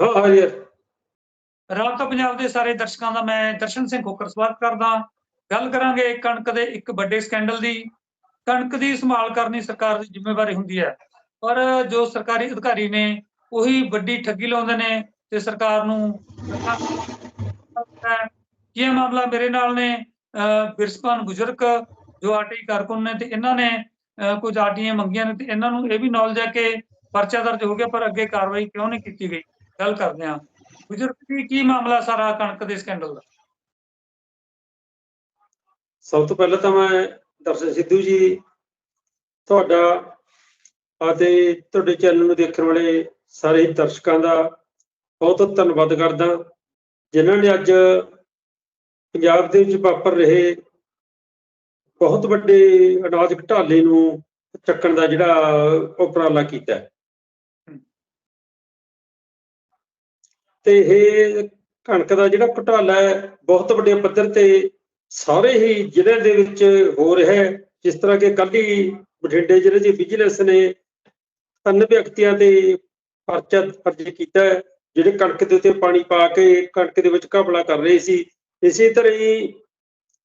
ਹਾਂ ਹਾਂ ਯਾਰ ਰਾਬਤਾ ਪੰਜਾਬ ਦੇ ਸਾਰੇ ਦਰਸ਼ਕਾਂ ਦਾ ਮੈਂ ਦਰਸ਼ਨ ਸਿੰਘ ਖੋਕਰ ਸਵਾਗਤ ਕਰਦਾ ਗੱਲ ਕਰਾਂਗੇ ਕਣਕ ਦੇ ਇੱਕ ਵੱਡੇ ਸਕੈਂਡਲ ਦੀ। ਕਣਕ ਦੀ ਸੰਭਾਲ ਕਰਨੀ ਸਰਕਾਰ ਦੀ ਜ਼ਿੰਮੇਵਾਰੀ ਹੁੰਦੀ ਹੈ। ਪਰ ਜੋ ਸਰਕਾਰੀ ਅਧਿਕਾਰੀ ਨੇ ਉਹੀ ਵੱਡੀ ਠੱਗੀ ਲਾਉਂਦੇ ਨੇ ਤੇ ਸਰਕਾਰ ਨੂੰ ਕੀ ਇਹ ਮਾਮਲਾ ਮੇਰੇ ਨਾਲ ਨੇ? ਅਹ, ਬਿਰਸਪਾਨ ਬਜ਼ੁਰਗ ਜੋ ਆਰਟੀ ਕਾਰਕੁਨ ਨੇ ਤੇ ਇਹਨਾਂ ਨੇ ਅਹ, ਕੁਝ ਆਰਟੀਆਂ ਮੰਗੀਆਂ ਨੇ ਤੇ ਇਹਨਾਂ ਨੂੰ ਇਹ ਵੀ ਨੌਲੇਜ ਹੈ ਕਿ ਪਰਚਾ ਦਰਜ ਹੋ ਗਿਆ ਪਰ ਅੱਗੇ ਕਾਰਵਾਈ ਕਿਉਂ ਨਹੀਂ ਕੀਤੀ ਗਈ? ਗੱਲ ਕਰਦੇ ਹਾਂ। ਬਜ਼ੁਰਗ ਜੀ, ਕੀ ਮਾਮਲਾ ਸਾਰਾ ਕਣਕ ਦੇ ਸਕੈਂਡਲ ਦਾ? ਸਭ ਤੋਂ ਪਹਿਲਾਂ ਤਾਂ ਮੈਂ ਦਰਸ਼ਨ ਸਿੱਧੂ ਜੀ, ਤੁਹਾਡਾ ਅਤੇ ਤੁਹਾਡੇ ਚੈਨਲ ਨੂੰ ਦੇਖਣ ਵਾਲੇ ਸਾਰੇ ਦਰਸ਼ਕਾਂ ਦਾ ਬਹੁਤ ਬਹੁਤ ਧੰਨਵਾਦ ਕਰਦਾ। ਜਿਨ੍ਹਾਂ ਨੇ ਅੱਜ ਪੰਜਾਬ ਦੇ ਵਿੱਚ ਵਾਪਰ ਰਹੇ ਬਹੁਤ ਵੱਡੇ ਅਨਾਜ ਘਟਾਲੇ ਨੂੰ ਚੱਕਣ ਦਾ ਜਿਹੜਾ ਉਪਰਾਲਾ ਕੀਤਾ। ਤੇ ਇਹ ਕਣਕ ਦਾ ਜਿਹੜਾ ਘਟਾਲਾ ਹੈ, ਬਹੁਤ ਵੱਡੇ ਪੱਧਰ ਤੇ ਸਾਰੇ ਹੀ ਜ਼ਿਲ੍ਹਿਆਂ ਦੇ ਵਿੱਚ ਹੋ ਰਿਹਾ ਹੈ। ਜਿਸ ਤਰ੍ਹਾਂ ਕਿ ਕੱਲ੍ਹ ਹੀ ਬਠਿੰਡੇ ਜ਼ਿਲ੍ਹੇ ਦੀ ਵਿਜੀਲੈਂਸ ਨੇ ਤਿੰਨ ਵਿਅਕਤੀਆਂ ਤੇ ਪਰਚਾ ਦਰਜ ਕੀਤਾ ਜਿਹੜੇ ਕਣਕ ਦੇ ਉੱਤੇ ਪਾਣੀ ਪਾ ਕੇ ਕਣਕ ਦੇ ਵਿੱਚ ਘਪਲਾ ਕਰ ਰਹੇ ਸੀ। ਇਸੇ ਤਰ੍ਹਾਂ ਹੀ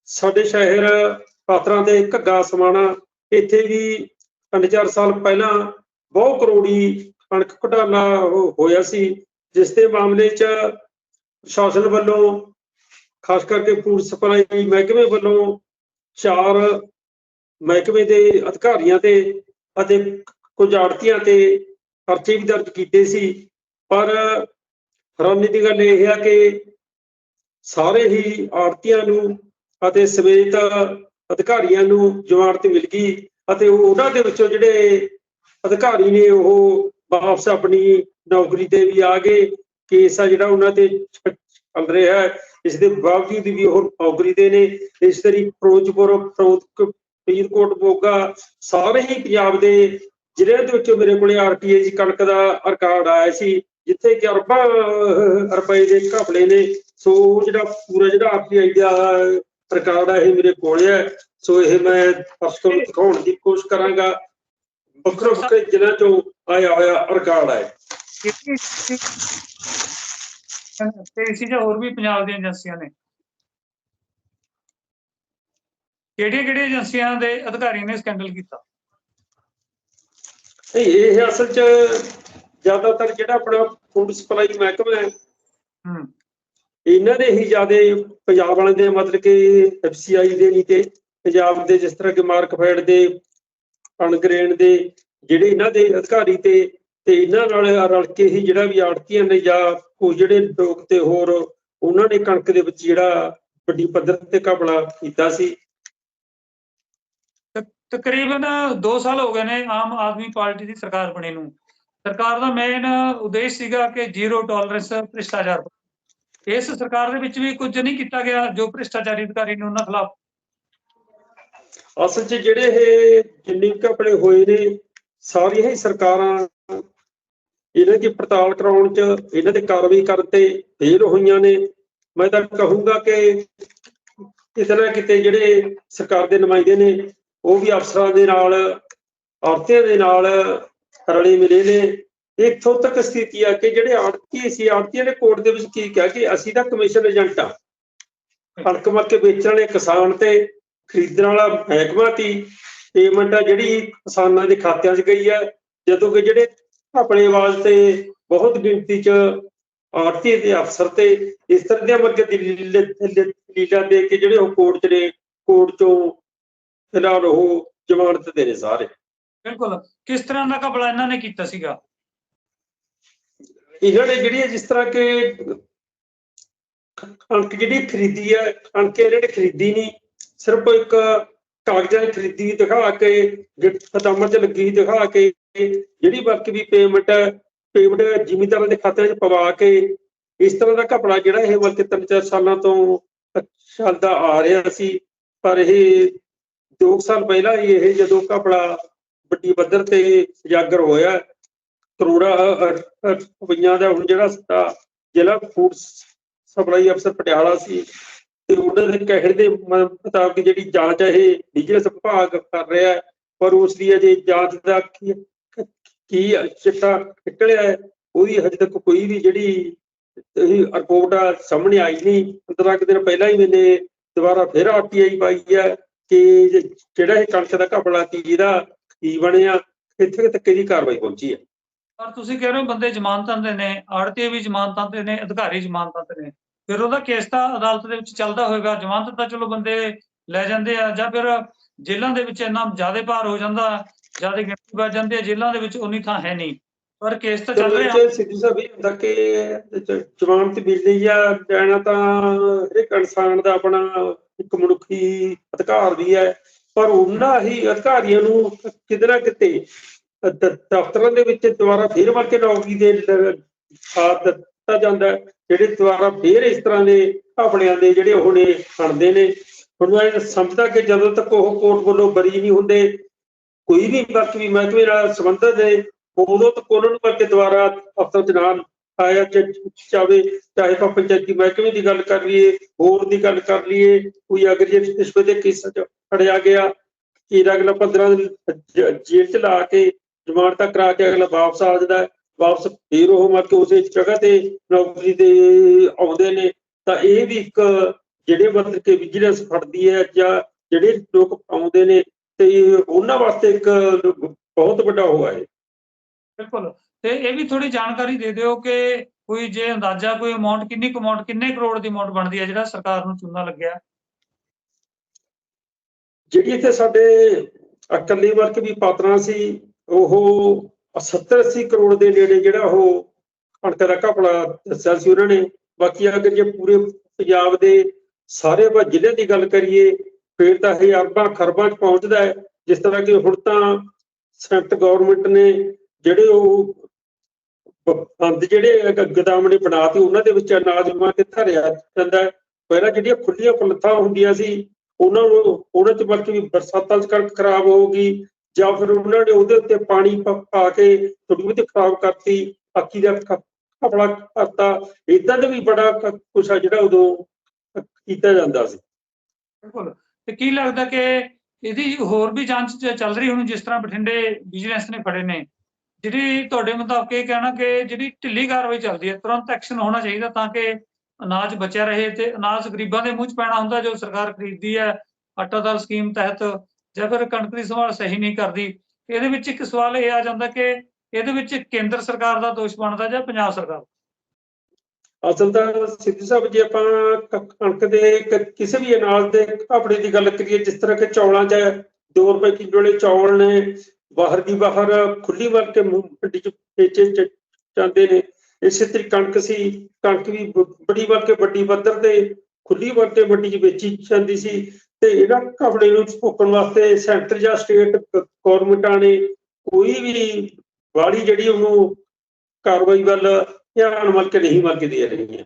ਸਾਡੇ ਸ਼ਹਿਰ ਪਾਤਰਾਂ ਦੇ ਘੱਗਾ ਸਮਾਣਾ, ਇੱਥੇ ਵੀ ਤਿੰਨ ਚਾਰ ਸਾਲ ਪਹਿਲਾਂ ਬਹੁਤ ਕਰੋੜੀ ਕਣਕ ਘੁਟਾਲਾ ਹੋਇਆ ਸੀ। ਜਿਸ ਦੇ ਮਾਮਲੇ 'ਚ ਪ੍ਰਸ਼ਾਸਨ ਵੱਲੋਂ, ਖਾਸ ਕਰਕੇ ਫੂਡ ਸਪਲਾਈ ਮਹਿਕਮੇ ਵੱਲੋਂ ਚਾਰ ਮਹਿਕਮੇ ਦੇ ਅਧਿਕਾਰੀਆਂ ਤੇ ਅਤੇ ਕੁਝ ਆੜਤੀਆਂ ਤੇ ਪਰਚੇ ਵੀ ਦਰਜ ਕੀਤੇ ਸੀ। ਪਰ ਹੈਰਾਨੀ ਦੀ ਗੱਲ ਇਹ ਹੈ ਕਿ ਸਾਰੇ ਹੀ ਆੜਤੀਆਂ ਨੂੰ ਅਤੇ ਸਮੇਤ ਅਧਿਕਾਰੀਆਂ ਨੂੰ ਜ਼ਮਾਨਤ ਮਿਲ ਗਈ ਅਤੇ ਉਹਨਾਂ ਦੇ ਵਿੱਚੋਂ ਜਿਹੜੇ ਅਧਿਕਾਰੀ ਨੇ ਉਹ ਵਾਪਸ ਆਪਣੀ ਨੌਕਰੀ ਤੇ ਵੀ ਆ ਗਏ, ਕੇਸ ਆ ਜਿਹੜਾ ਉਹਨਾਂ ਤੇ ਚ- ਚੱਲ ਰਿਹਾ ਹੈ। ਇਸ ਦੇ ਬਾਵਜੂਦ ਵੀ ਉਹ ਨੌਕਰੀ ਦੇ ਨੇ, ਇਸ ਤਰੀ ਫਿਰੋਜ਼ਪੁਰ ਫਰੀਦਕੋਟ, ਮੋਗਾ ਸਾਰੇ ਹੀ ਪੰਜਾਬ ਦੇ ਜ਼ਿਲ੍ਹਿਆਂ ਦੇ ਵਿੱਚੋਂ ਮੇਰੇ ਕੋਲੇ ਆਰਟੀਏ ਦੀ ਕਣਕ ਦਾ ਰਿਕਾਰਡ ਆਇਆ ਸੀ, ਜਿੱਥੇ ਕਿ ਅਰਬਾਂ ਰੁਪਏ ਦੇ ਘਪਲੇ ਨੇ। ਸੋ ਉਹ ਜਿਹੜਾ ਪੂਰਾ ਜਿਹੜਾ ਆਰਟੀਆਈ ਦਾ ਰਿਕਾਰਡ ਆ, ਇਹ ਮੇਰੇ ਕੋਲ ਹੈ। ਸੋ ਇਹ ਮੈਂ ਪਰਸੋਂ ਦਿਖਾਉਣ ਦੀ ਕੋਸ਼ਿਸ਼ ਕਰਾਂਗਾ। ਵੱਖਰੇ ਵੱਖਰੇ ਜ਼ਿਲ੍ਹਿਆਂ ਚੋਂ ਆਇਆ ਹੋਇਆ ਰਿਕਾਰਡ ਹੈ। ਤੇ ਇਸੇ ਜਾਂ ਹੋਰ ਵੀ ਪੰਜਾਬ ਦੀਆਂ ਏਜੰਸੀਆਂ ਨੇ। ਕਿਹੜੀਆਂ ਕਿਹੜੀਆਂ ਏਜੰਸੀਆਂ ਦੇ ਅਧਿਕਾਰੀ ਨੇ ਸਕੈਂਡਲ ਕੀਤਾ? ਨਹੀਂ ਇਹ ਅਸਲ 'ਚ ਜ਼ਿਆਦਾਤਰ ਜਿਹੜਾ ਆਪਣਾ ਫੂਡ ਸਪਲਾਈ ਮਹਿਕਮਾ ਹੈ ਹੂੰ। ਇਹਨਾਂ ਦੇ ਹੀ ਜਿਆਦੇ ਪੰਜਾਬ ਵਾਲਿਆਂ ਦੇ ਮਤਲਬ ਕਿ ਐਫਸੀਆਈ ਦੇ ਨਹੀਂ ਤੇ ਪੰਜਾਬ ਦੇ ਜਿਸ ਤਰ੍ਹਾਂ ਕਿ ਮਾਰਕਫੈਡ ਦੇ ਅਨਗ੍ਰੇਨ ਦੇ ਜਿਹੜੇ ਇਹਨਾਂ ਦੇ ਅਧਿਕਾਰੀ ਤੇ ਤੇ ਇਹਨਾਂ ਨਾਲ ਰਲ ਕੇ ਹੀ ਜਿਹੜਾ ਵੀ ਆੜਤੀਆਂ ਨੇ ਜਾਂ ਕੋਈ ਜਿਹੜੇ ਲੋਕ ਤੇ ਹੋਰ ਉਹਨਾਂ ਨੇ ਕਣਕ ਦੇ ਵਿੱਚ ਜਿਹੜਾ ਵੱਡੀ ਪੱਧਰ ਤੇ ਘਪਲਾ ਕੀਤਾ ਸੀ। ਤਕਰੀਬਨ 2 ਸਾਲ ਹੋ ਗਏ ਨੇ ਆਮ ਆਦਮੀ ਪਾਰਟੀ ਦੀ ਸਰਕਾਰ ਬਣੀ ਨੂੰ। ਸਰਕਾਰ ਦਾ ਮੇਨ ਉਦੇਸ਼ ਸੀਗਾ ਕਿ ਜ਼ੀਰੋ ਟੋਲਰੈਂਸ ਭ੍ਰਿਸ਼ਟਾਚਾਰ ਇਸ ਸਰਕਾਰ ਦੇ ਵਿੱਚ ਵੀ ਕੁਝ ਨਹੀਂ ਕੀਤਾ ਗਿਆ ਜੋ ਭ੍ਰਿਸ਼ਟਾਚਾਰੀ ਅਧਿਕਾਰੀ ਨੇ ਉਹਨਾਂ ਖਿਲਾਫ। ਅਸਲ 'ਚ ਜਿਹੜੇ ਇਹ ਜਿੰਨੇ ਘਪਲੇ ਹੋਏ ਨੇ ਸਾਰੀਆਂ ਹੀ ਸਰਕਾਰਾਂ ਇਹਨਾਂ ਦੀ ਪੜਤਾਲ ਕਰਾਉਣ 'ਚ ਇਹਨਾਂ ਤੇ ਕਾਰਵਾਈ ਕਰਨ ਤੇ ਫੇਲ ਹੋਈਆਂ ਨੇ। ਮੈਂ ਤਾਂ ਕਹੂੰਗਾ ਕਿ ਕਿਤੇ ਨਾ ਕਿਤੇ ਜਿਹੜੇ ਸਰਕਾਰ ਦੇ ਨੁਮਾਇੰਦੇ ਨੇ, ਉਹ ਵੀ ਅਫਸਰਾਂ ਦੇ ਨਾਲ ਔਰਤਾਂ ਦੇ ਨਾਲ ਰਲੇ ਮਿਲੇ ਨੇ। ਇੱਥੋਂ ਤੱਕ ਸਥਿਤੀ ਆ ਕਿ ਜਿਹੜੇ ਆੜਤੀ ਸੀ ਆੜਤੀਆਂ ਨੇ ਕੋਰਟ ਦੇ ਵਿੱਚ ਕੀ ਕਿਹਾ ਕਿ ਅਸੀਂ ਤਾਂ ਕਮਿਸ਼ਨ ਏਜੰਟ ਆ। ਕਣਕ ਮੱਕ ਵੇਚਣ ਵਾਲੇ ਕਿਸਾਨ ਤੇ ਖਰੀਦਣ ਵਾਲਾ ਮਹਿਕਮਾ ਤੀ ਪੇਮੈਂਟ ਆ ਜਿਹੜੀ ਕਿਸਾਨਾਂ ਦੇ ਖਾਤਿਆਂ 'ਚ ਗਈ ਹੈ ਜਦੋਂ ਕਿ ਜਿਹੜੇ ਆਪਣੇ ਵਾਸਤੇ ਬਹੁਤ ਗਿਣਤੀ 'ਚ ਆੜਤੀ ਦੇ ਅਫਸਰ ਤੇ ਇਸ ਤਰ੍ਹਾਂ ਦੀਆਂ ਮਰਕੇ ਦਲੀਲਾਂ ਦੇ ਕੇ ਜਿਹੜੇ ਉਹ ਕੋਰਟ 'ਚ ਨੇ ਕੋਰਟ 'ਚੋਂ ਫਿਲਹਾਲ ਉਹ ਜ਼ਮਾਨਤ ਤੇ ਨੇ ਸਾਰੇ। ਬਿਲਕੁਲ। ਕਿਸ ਤਰ੍ਹਾਂ ਦਾ ਘਪਲਾ ਇਹਨਾਂ ਨੇ ਕੀਤਾ ਸੀਗਾ? ਇਹਨਾਂ ਨੇ ਜਿਹੜੀ ਜਿਸ ਤਰ੍ਹਾਂ ਕਿ ਕਣਕ ਜਿਹੜੀ ਖਰੀਦੀ ਹੈ ਕਣਕ ਇਹਨਾਂ ਨੇ ਖਰੀਦੀ ਨਹੀਂ ਸਿਰਫ ਇੱਕ ਕਾਗਜ਼ਾਂ ਖਰੀਦੀ ਦਿਖਾ ਕੇ ਖਤਾਮਰ 'ਚ ਲੱਗੀ ਦਿਖਾ ਕੇ ਜਿਹੜੀ ਬਾਕੀ ਵੀ ਪੇਮੈਂਟ ਪੇਮੈਂਟ ਜ਼ਿਮੀਂਦਾਰਾਂ ਦੇ ਖਾਤੇ 'ਚ ਪਵਾ ਕੇ ਇਸ ਤਰ੍ਹਾਂ ਦਾ ਘਪਲਾ ਜਿਹੜਾ ਇਹ ਬਲਕਿ ਤਿੰਨ ਚਾਰ ਸਾਲਾਂ ਤੋਂ ਚੱਲਦਾ ਆ ਰਿਹਾ ਸੀ, ਪਰ ਇਹ 2 ਸਾਲ ਪਹਿਲਾਂ ਹੀ ਇਹ ਜਦੋਂ ਘਪਲਾ ਵੱਡੀ ਪੱਧਰ ਤੇ ਉਜਾਗਰ ਹੋਇਆ, ਕਰੋੜਾ ਰੁਪਈਆ ਦਾ ਹੁਣ ਜਿਹੜਾ ਜ਼ਿਲ੍ਹਾ ਫੂਡ ਸਪਲਾਈ ਅਫਸਰ ਪਟਿਆਲਾ ਸੀ ਤੇ ਉਹਨਾਂ ਦੇ ਕਹਿਣ ਦੇ ਮ- ਮੁਤਾਬਕ ਜਿਹੜੀ ਜਾਂਚ ਹੈ, ਇਹ ਵਿਜੀਲੈਂਸ ਵਿਭਾਗ ਕਰ ਰਿਹਾ ਹੈ, ਪਰ ਉਸ ਦੀ ਅਜੇ ਜਾਂਚ ਦਾ ਕੀ ਚਿੱਟਾ ਨਿਕਲਿਆ ਹੈ ਉਹਦੀ ਹਜੇ ਤੱਕ ਕੋਈ ਵੀ ਜਿਹੜੀ ਰਿਪੋਰਟ ਸਾਹਮਣੇ ਆਈ ਨਹੀਂ। 15 ਕੁ ਦਿਨ ਪਹਿਲਾਂ ਹੀ ਮੈਨੇ ਦੁਬਾਰਾ ਫਿਰ ਆਰਟੀਆਈ ਪਾਈ ਹੈ ਕਿ ਜਿਹੜਾ ਇਹ ਕਣਕ ਦਾ ਘਪਲਾ ਸੀ ਜਿਹਦਾ ਕੀ ਬਣਿਆ ਇੱਥੇ ਤੱਕ ਇਹਦੀ ਕਾਰਵਾਈ ਪਹੁੰਚੀ ਹੈ। ਪਰ ਤੁਸੀਂ ਕਹਿ ਰਹੇ ਹੋ ਬੰਦੇ ਜ਼ਮਾਨਤਾਂ ਤੇ ਨੇ ਆੜਤੀ ਵੀ ਜ਼ਮਾਨਤਾਂ ਤੇ ਨੇ, ਅਧਿਕਾਰੀ ਜ਼ਮਾਨਤਾਂ ਤੇ ਨੇ। ਫਿਰ ਉਹਦਾ ਕੇਸ ਤਾਂ ਅਦਾਲਤ ਦੇ ਵਿੱਚ ਚੱਲਦਾ ਹੋਏਗਾ, ਜ਼ਮਾਨਤ ਤਾਂ ਚਲੋ ਬੰਦੇ ਲੈ ਜਾਂਦੇ ਆ ਜਾਂ ਫਿਰ ਜੇਲ੍ਹਾਂ ਦੇ ਵਿੱਚ ਇੰਨਾ ਜ਼ਿਆਦਾ ਭਾਰ ਹੋ ਜਾਂਦਾ ਜ਼ਿਆਦਾ ਗਿਣਤੀ ਵੱਜ ਜਾਂਦੀ ਹੈ ਜੇਲ੍ਹਾਂ ਦੇ ਵਿੱਚ ਉਨੀ ਥਾਂ ਹੈ ਨਹੀਂ। ਪਰ ਕੇਸ ਤਾਂ ਚੱਲ ਰਿਹਾ। ਤੇ ਸਿੱਧੂ ਸਾਹਿਬ ਇਹ ਹੁੰਦਾ ਕਿ ਜ- ਜ਼ਮਾਨਤ ਮਿਲਦੀ ਜਾਂ ਲੈਣਾ ਤਾਂ ਇੱਕ ਇਨਸਾਨ ਦਾ ਆਪਣਾ ਇੱਕ ਮਨੁੱਖੀ ਅਧਿਕਾਰ ਵੀ ਹੈ ਪਰ ਉਹਨਾਂ ਹੀ ਅਧਿਕਾਰੀਆਂ ਨੂੰ ਕਿਤੇ ਨਾ ਕਿਤੇ ਦਫ਼ਤਰਾਂ ਦੇ ਵਿੱਚ ਦੁਬਾਰਾ ਫੇਰ ਵਰ ਕੇ ਨੌਕਰੀ ਦੇ ਸਾਥ ਦਿੱਤਾ ਜਾਂਦਾ ਜਿਹੜੇ ਦੁਬਾਰਾ ਫੇਰ ਇਸ ਤਰ੍ਹਾਂ ਦੇ ਆਪਣਿਆਂ ਦੇ ਜਿਹੜੇ ਉਹ ਨੇ ਬਣਦੇ ਨੇ। ਹੁਣ ਮੈਂ ਇਹ ਸਮਝਦਾ ਕਿ ਜਦੋਂ ਤੱਕ ਉਹ ਕੋਰਟ ਵੱਲੋਂ ਬਰੀ ਨਹੀਂ ਹੁੰਦੇ ਕੋਈ ਵੀ ਵਕੀਲ ਮਹਿਕਮੇ ਨਾਲ ਸੰਬੰਧਿਤ ਹੈ, ਉਦੋਂ ਤੱਕ ਉਹਨਾਂ ਨੂੰ ਕਰਕੇ ਦੁਬਾਰਾ ਅਫਸਰ ਚ ਨਾਲ ਆਇਆ ਚ- ਚਾਵੇ, ਚਾਹੇ ਆਪਾਂ ਪੰਚਾਇਤੀ ਮਹਿਕਮੇ ਦੀ ਗੱਲ ਕਰ ਲਈਏ, ਹੋਰ ਦੀ ਗੱਲ ਕਰ ਲਈਏ, ਕੋਈ ਅਗਰ ਜੇ ਰਿਸ਼ਵਤ ਦੇ ਕੇਸ ਚ ਫੜਿਆ ਗਿਆ, ਕਿ ਅਗਲਾ 15 ਦਿਨ ਜੇਲ੍ਹ ਚ ਲਾ ਕੇ ਜਮਾਨਤਾ ਕਰਾ ਕੇ ਅਗਲਾ ਵਾਪਸ ਆ ਜਾਂਦਾ, ਵਾਪਸ ਫੇਰ ਉਹ ਮਰ ਕੇ ਉਸੇ ਜਗ੍ਹਾ ਤੇ ਨੌਕਰੀ ਤੇ ਆਉਂਦੇ ਨੇ, ਤਾਂ ਇਹ ਵੀ ਇੱਕ ਜਿਹੜੇ ਮਤਲਬ ਕਿ ਵਿਜੀਲੈਂਸ ਫੜਦੀ ਹੈ ਜਾਂ ਜਿਹੜੇ ਲੋਕ ਆਉਂਦੇ ਨੇ ਤੇ ਉਹਨਾਂ ਵਾਸਤੇ ਇੱਕ ਬਹੁਤ ਵੱਡਾ ਹੋਇਆ ਹੈ। ਬਿਲਕੁਲ। ਤੇ ਇਹ ਵੀ ਥੋੜੀ ਜਾਣਕਾਰੀ ਦੇ ਦਿਓ ਕਿ ਕੋਈ ਜੇ ਅੰਦਾਜ਼ਾ ਕੋਈ ਅਮਾਉਂਟ ਕਿੰਨੀ ਅਮਾਉਂਟ ਕਿੰਨੇ ਕਰੋੜ ਦੀ ਅਮਾਉਂਟ ਬਣਦੀ ਹੈ ਜਿਹੜਾ ਸਰਕਾਰ ਨੂੰ ਚੂਨਾ ਲੱਗਿਆ? ਜਿਹੜੀ ਇੱਥੇ ਸਾਡੇ ਇਕੱਲੀ ਵਰਕ ਵੀ ਪਾਤਰਾਂ ਸੀ ਉਹ 70 80 ਕਰੋੜ ਦੇ ਨੇੜੇ ਜਿਹੜਾ ਉਹ ਕਣਕ ਦਾ ਘਪਲਾ ਦੱਸਿਆ ਸੀ ਉਹਨਾਂ ਨੇ। ਬਾਕੀ ਅਗਰ ਜੇ ਪੂਰੇ ਪੰਜਾਬ ਦੇ ਸਾਰੇ ਜ਼ਿਲ੍ਹੇ ਦੀ ਗੱਲ ਕਰੀਏ ਫਿਰ ਤਾਂ ਇਹ ਅਰਬਾਂ ਖਰਬਾਂ ਚ ਪਹੁੰਚਦਾ ਹੈ। ਜਿਸ ਤਰ੍ਹਾਂ ਕਿ ਹੁਣ ਤਾਂ ਸੈਂਟਰ ਗਵਰਨਮੈਂਟ ਨੇ ਜਿਹੜੇ ਉਹ ਬੰਦ ਜਿਹੜੇ ਗ- ਨੇ ਬਣਾਤੇ, ਉਹਨਾਂ ਦੇ ਵਿੱਚ ਅਨਾਜ ਮਾ ਕੇ ਧਰਿਆ ਜਾਂਦਾ ਪਹਿਲਾਂ ਜਿਹੜੀਆਂ ਖੁੱਲੀਆਂ ਪਲੱਥਾਂ ਹੁੰਦੀਆਂ ਸੀ, ਉਹਨਾਂ ਨੂੰ, ਉਹਨਾਂ ਚ ਬਲਕਿ ਵੀ ਬਰਸਾਤਾਂ ਚ ਕਣਕ ਖਰਾਬ ਹੋਊਗੀ, ਜਾਂ ਫਿਰ ਉਹਨਾਂ ਨੇ ਉਹਦੇ ਉੱਤੇ ਪਾਣੀ ਪਾ ਕੇ ਥੋੜੀ ਬਹੁਤੀ ਖਰਾਬ ਕਰਤੀ ਬਾਕੀ ਦਾ ਖ- ਕਪੜਾ ਕਰਤਾ। ਇਦਾਂ ਦਾ ਵੀ ਬੜਾ ਕੁਛ ਆ ਜਿਹੜਾ ਉਦੋਂ ਕੀਤਾ ਜਾਂਦਾ ਸੀ। ਬਿਲਕੁਲ। ਤੇ ਕੀ ਲੱਗਦਾ ਕਿ ਇਹਦੀ ਹੋਰ ਵੀ ਜਾਂਚ ਚੱਲ ਰਹੀ ਹੁਣ, ਜਿਸ ਤਰ੍ਹਾਂ ਬਠਿੰਡੇ ਵਿਜੀਲੈਂਸ ਨੇ ਫੜੇ ਨੇ? ਜਿਹੜੀ ਤੁਹਾਡੇ ਮੁਤਾਬਕ ਇਹ ਕਹਿਣਾ ਕਿ ਜਿਹੜੀ ਢਿੱਲੀ ਕਾਰਵਾਈ ਚੱਲਦੀ ਹੈ, ਤੁਰੰਤ ਐਕਸ਼ਨ ਹੋਣਾ ਚਾਹੀਦਾ ਤਾਂ ਕਿ ਅਨਾਜ ਬਚਿਆ ਰਹੇ ਤੇ ਅਨਾਜ ਗਰੀਬਾਂ ਦੇ ਮੂੰਹ 'ਚ ਪੈਣਾ ਹੁੰਦਾ, ਜੋ ਸਰਕਾਰ ਖਰੀਦਦੀ ਹੈ ਆਟਾ ਦਾਲ ਸਕੀਮ ਤਹਿਤ, ਜਾਂ ਫਿਰ ਕਣਕ ਦੀ ਸੰਭਾਲ ਸਹੀ ਨਹੀਂ ਕਰਦੀ? ਇਹਦੇ ਵਿੱਚ ਇੱਕ ਸਵਾਲ ਇਹ ਆ ਜਾਂਦਾ ਕਿ ਇਹਦੇ ਵਿੱਚ ਕੇਂਦਰ ਸਰਕਾਰ ਦਾ ਦੋਸ਼ ਬਣਦਾ ਜਾਂ ਪੰਜਾਬ ਸਰਕਾਰ ਅਸਲ ਤਾਂ ਸਿੱਧੂ ਸਾਹਿਬ, ਜੇ ਆਪਾਂ ਕਣਕ ਦੇ ਕਿਸੇ ਵੀ ਅਨਾਜ ਦੇ ਘਾਪੜੇ ਦੀ ਗੱਲ ਕਰੀਏ, ਜਿਸ ਤਰ੍ਹਾਂ ਕਿ ਚੌਲਾਂ 'ਚ 2 ਰੁਪਏ ਕਿਲੋ ਵਾਲੇ ਚੌਲ ਨੇ, ਬਾਹਰ ਦੀ ਬਾਹਰ ਖੁੱਲੀ ਵਰ ਕੇ ਮੰਡੀ 'ਚ ਵੇਚੇ ਜਾਂਦੇ ਨੇ, ਇਸੇ ਤਰੀ ਕਣਕ ਸੀ, ਕਣਕ ਵੀ ਬ- ਬੜੀ ਵਰ ਕੇ ਵੱਡੀ ਪੱਧਰ ਤੇ ਖੁੱਲੀ ਵਰ ਕੇ ਮੰਡੀ 'ਚ ਵੇਚੀ ਜਾਂਦੀ ਸੀ ਤੇ ਇਹਨਾਂ ਘਪੜੇ ਨੂੰ ਰੋਕਣ ਵਾਸਤੇ ਸੈਂਟਰ ਜਾਂ ਸਟੇਟ ਗਵਰਨਮੈਂਟਾਂ ਨੇ ਕੋਈ ਵੀ ਵਾਲੀ ਜਿਹੜੀ ਉਹਨੂੰ ਕਾਰਵਾਈ ਵੱਲ ਧਿਆਨ ਮਲ ਕੇ ਨਹੀਂ ਮਲ ਕੇ ਦੇ ਰਹੀਆਂ।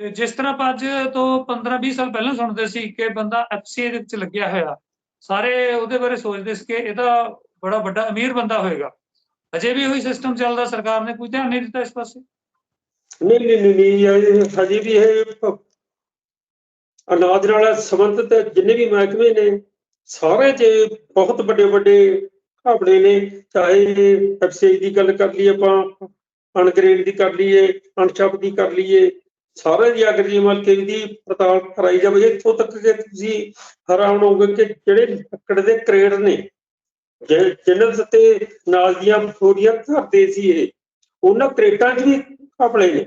ਤੇ ਜਿਸ ਤਰ੍ਹਾਂ ਅੱਜ ਤੋਂ 15-20 ਸਾਲ ਪਹਿਲਾਂ ਸੁਣਦੇ ਸੀ ਕਿ ਬੰਦਾ ਐਫਸੀਏ ਦੇ ਵਿੱਚ ਲੱਗਿਆ ਹੋਇਆ ਸਾਰੇ ਉਹਦੇ ਬਾਰੇ ਸੋਚਦੇ ਸੀ ਕਿ ਇਹਦਾ ਬੜਾ ਵੱਡਾ ਅਮੀਰ ਬੰਦਾ ਹੋਏਗਾ। ਅਜੇ ਵੀ ਉਹੀ ਸਿਸਟਮ ਚੱਲਦਾ ਸਰਕਾਰ ਨੇ ਕੋਈ ਧਿਆਨ ਨਹੀਂ ਦਿੱਤਾ ਇਸ ਪਾਸੇ? ਨਹੀਂ ਨਹੀਂ ਨਹੀਂ ਹਜੇ ਵੀ ਇਹ ਅਨਾਜ ਨਾਲ ਸੰਬੰਧਿਤ ਜਿੰਨੇ ਵੀ ਮਹਿਕਮੇ ਨੇ ਸਾਰੇ 'ਚ ਬਹੁਤ ਵੱਡੇ ਵੱਡੇ ਘਾਪੜੇ ਨੇ ਚਾਹੇ ਐਫਸੀਆਈ ਦੀ ਗੱਲ ਕਰ ਲਈਏ ਆਪਾਂ। ਅਨਗ੍ਰੇਡ ਦੀ ਕਰ ਲਈਏ, ਅਣਛਪ ਦੀ ਕਰ ਲਈਏ ਸਾਰੇ ਦੀ ਅਗਰ ਜੀ ਮਤਲਬ ਕੇ ਦੀ ਪੜਤਾਲ ਕਰਾਈ ਜਾਵੇ। ਇੱਥੋਂ ਤੱਕ ਕਿ ਤੁਸੀਂ ਹੈਰਾਨ ਹੋਗੇ ਕਿ ਜਿਹੜੇ ਲੱਕੜ ਦੇ ਕਰੇਡ ਨੇ ਜਿ- ਜਿਨ੍ਹਾਂ ਦੇ ਨਾਲ ਦੀਆਂ ਫੋਰੀਆਂ ਧਰਦੇ ਸੀ ਇਹ, ਉਹਨਾਂ ਕਰੇਟਾਂ 'ਚ ਵੀ ਘਪਲੇ ਨੇ।